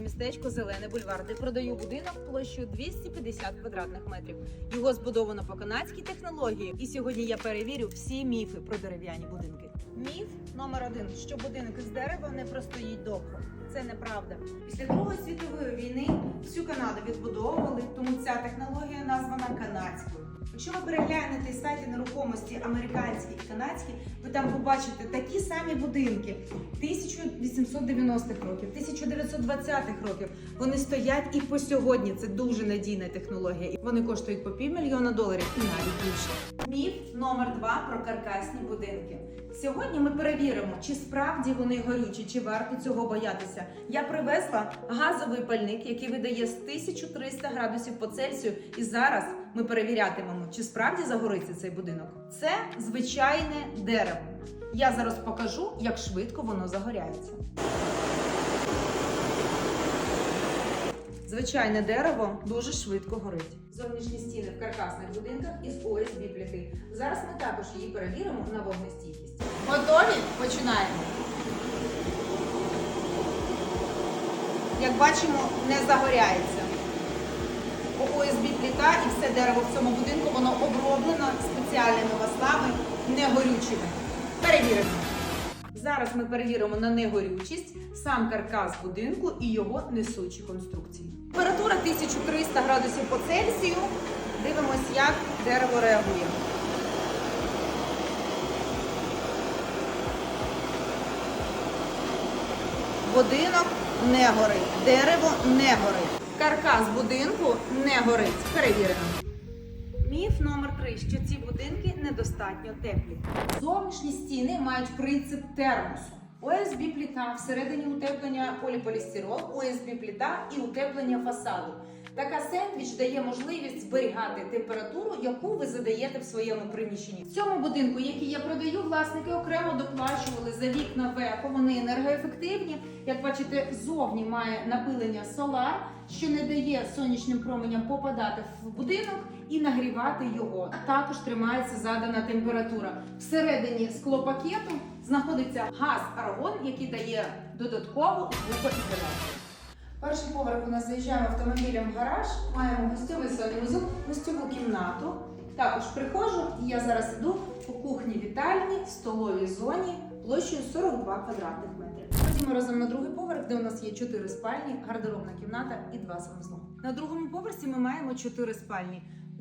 містечко Зелений бульвар, де продаю будинок площею 250 квадратних метрів. Його збудовано по канадській технології. І сьогодні я перевірю всі міфи про дерев'яні будинки. Міф номер один: що будинок із дерева не простоїть довго. Це неправда. Після Другої світової війни всю Канаду відбудовували, тому ця технологія канадською. Якщо ви переглянете сайти нерухомості американські і канадські, ви там побачите такі самі будинки 1890-х років, 1920-х років. Вони стоять і по сьогодні. Це дуже надійна технологія. І Вони коштують по півмільйона доларів і навіть більше. Міф номер два про каркасні будинки. Сьогодні ми перевіримо, чи справді вони горючі, чи варто цього боятися. Я привезла газовий пальник, який видає з 1300 градусів по Цельсію. І зараз ми перевірятимемо, чи справді загориться цей будинок. Це звичайне дерево. Я зараз покажу, як швидко воно загоряється. Звичайне дерево дуже швидко горить. Зовнішні стіни в каркасних будинках із ОСБ плити. Зараз ми також її перевіримо на вогнестійкість. Готові? Починаємо. Як бачимо, не загоряється. ОСБ плита і все дерево в цьому будинку воно оброблено спеціальними маслами негорючими. Перевіримо. Зараз ми перевіримо на негорючість сам каркас будинку і його несучі конструкції. Температура 1300 градусів по Цельсію. Дивимось, як дерево реагує. Будинок не горить, дерево не горить. Каркас будинку не горить. Перевірено. Номер три, що ці будинки недостатньо теплі. Зовнішні стіни мають принцип термосу. ОСБ пліта, всередині утеплення поліполістирол, ОСБ пліта і утеплення фасаду. Така сендвіч дає можливість зберігати температуру, яку ви задаєте в своєму приміщенні. В цьому будинку, який я продаю, власники окремо доплачували за вікна веко. Вони енергоефективні. Як бачите, зовні має напилення солар, що не дає сонячним променям попадати в будинок і нагрівати його. Також тримається задана температура. Всередині склопакету знаходиться газ аргон, який дає додаткову звукоізоляцію. Перший поверх у нас заїжджаємо автомобілем в гараж, маємо гостьовий санузел, гостьову кімнату. Також приходжу, і я зараз іду по кухні вітальні столовій зоні площею 42 квадратних метри. Ходімо разом на другий поверх, де у нас є 4 спальні, гардеробна кімната і два санузла. На другому поверсі ми маємо 4 спальні.